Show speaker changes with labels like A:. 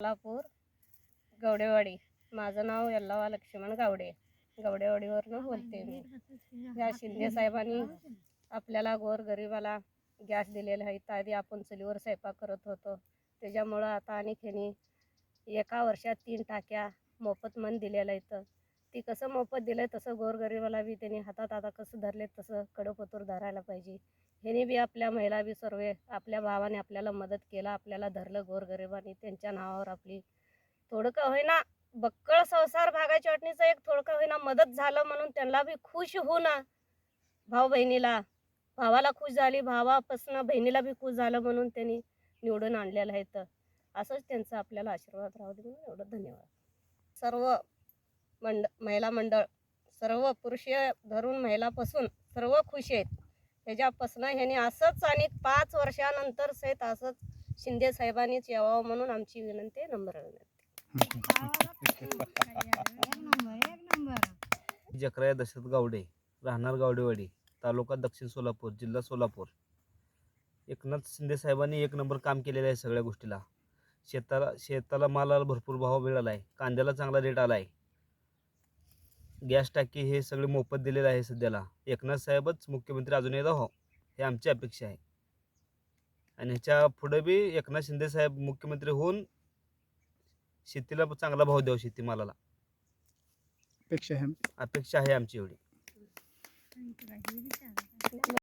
A: कोल्हापूर गवडेवाडी. माझं नाव यल्लावा लक्ष्मण गावडे. गवडेवाडीवरनं बोलते मी. या शिंदे साहेबांनी आपल्याला गोरगरिबाला गॅस दिलेला आहे. तर आधी आपण चुलीवर स्वयंपाक करत होतो. त्याच्यामुळं आता आणि ह्यांनी एका वर्षात तीन टाक्या मोफत मन दिलेलं आहे तर ती कसं मोफत दिलं आहे तसं गोरगरिबाला बी त्यांनी हातात आता कसं धरले तसं कडपतूर धरायला पाहिजे. ह्यानी बी आपल्या महिला बी सर्व आपल्या भावाने आपल्याला मदत केला आपल्याला धरलं गोरगरिबांनी त्यांच्या नावावर आपली थोडं का होईना बक्कळ संसार भागाच्या वाटणीचं एक थोडं का होईना मदत झालं म्हणून त्यांना बी खुश होऊ ना भाऊ बहिणीला भावाला खुश झाली भावापासून बहिणीला बी खुश झालं म्हणून त्यांनी निवडून आणलेलं आहे तर. असंच त्यांचा आपल्याला आशीर्वाद राहू दे म्हणून एवढं धन्यवाद. सर्व मंड महिला मंडळ सर्व पुरुष धरून महिलापासून सर्व खुश आहेत. त्याच्यापासून ह्याने असंच आणि पाच वर्षानंतर सहित असंच शिंदे साहेबांनीच यावं म्हणून आमची विनंती नंबर विनंती.
B: जकराया दशरथ गावडे राहणार गावडेवाडी तालुका दक्षिण सोलापूर जिल्हा सोलापूर. एकनाथ शिंदे साहेबांनी एक नंबर काम केलेलं आहे सगळ्या गोष्टीला. शेताला शेताला मालाला भरपूर भाव मिळाला आहे कांद्याला चांगला रेट आला आहे गॅस टाकी हे सगळे मोफत दिलेलं आहे सध्याला. एकनाथ साहेबच मुख्यमंत्री अजून एकदा हो हे आमची अपेक्षा आहे. आणि ह्याच्या पुढे बी एकनाथ शिंदे साहेब मुख्यमंत्री होऊन शेतीला चांगला भाव द्यावा शेतीमालाला.
C: अपेक्षा आहे
B: अपेक्षा आहे आमची एवढी.